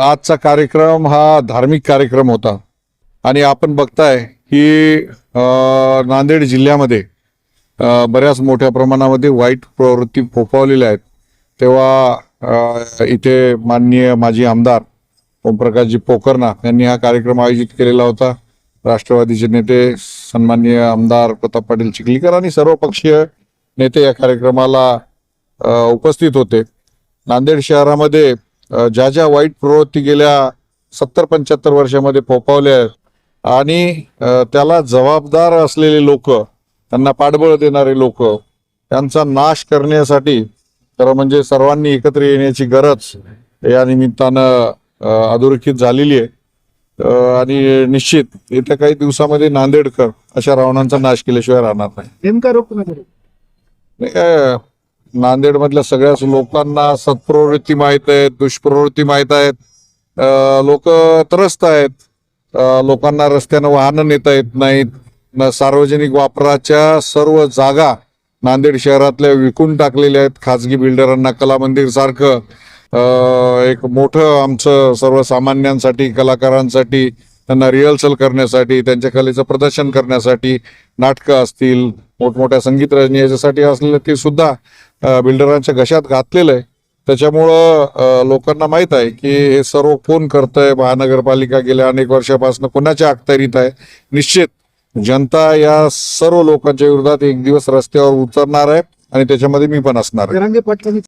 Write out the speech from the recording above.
आजचा कार्यक्रम हा धार्मिक कार्यक्रम होता. आणि आपण बघताय की नांदेड जिल्ह्यामध्ये बऱ्याच मोठ्या प्रमाणामध्ये वाईट प्रवृत्ती फोफावलेल्या आहेत. तेव्हा इथे माननीय माजी आमदार ओमप्रकाशजी पोकरना यांनी हा कार्यक्रम आयोजित केलेला होता. राष्ट्रवादीचे नेते सन्माननीय आमदार प्रताप पाटील चिखलीकर आणि सर्व पक्षीय नेते या कार्यक्रमाला उपस्थित होते. नांदेड शहरामध्ये ज्या ज्या वाईट प्रवृत्ती गेल्या सत्तर पंच्याहत्तर वर्षामध्ये फोफावल्या आहेत आणि त्याला जबाबदार असलेले लोक त्यांना पाठबळ देणारे लोक त्यांचा नाश करण्यासाठी तर म्हणजे सर्वांनी एकत्र येण्याची गरज या निमित्तानं अधोरेखित झालेली आहे. आणि निश्चित येत्या काही दिवसामध्ये नांदेडकर अशा रावणांचा नाश केल्याशिवाय राहणार नाही. नेमका कोणाकडे नाही नांदेडमधल्या सगळ्याच लोकांना सत्प्रवृत्ती माहीत आहेत दुष्प्रवृत्ती माहीत आहेत. लोक त्रस्त आहेत. लोकांना रस्त्यानं वाहनं नेता येत नाहीत. सार्वजनिक वापराच्या सर्व जागा नांदेड शहरातल्या विकून टाकलेल्या आहेत. खाजगी बिल्डरांना कला मंदिर सारखं एक मोठं आमचं सर्वसामान्यांसाठी कलाकारांसाठी त्यांना रिहर्सल करण्यासाठी त्यांच्या कलेचं प्रदर्शन करण्यासाठी नाटकं असतील मोठमोठ्या संगीत रचने याच्यासाठी असलेलं ते सुद्धा बिल्डरांच्या घशात घातलेलं आहे. त्याच्यामुळं लोकांना माहीत आहे की हे सर्व कोण करतंय? महानगरपालिका गेल्या अनेक वर्षापासून कोणाच्या अखत्यारीत आहे? निश्चित जनता या सर्व लोकांच्या विरोधात एक दिवस रस्त्यावर उतरणार आहे आणि त्याच्यामध्ये मी पण असणार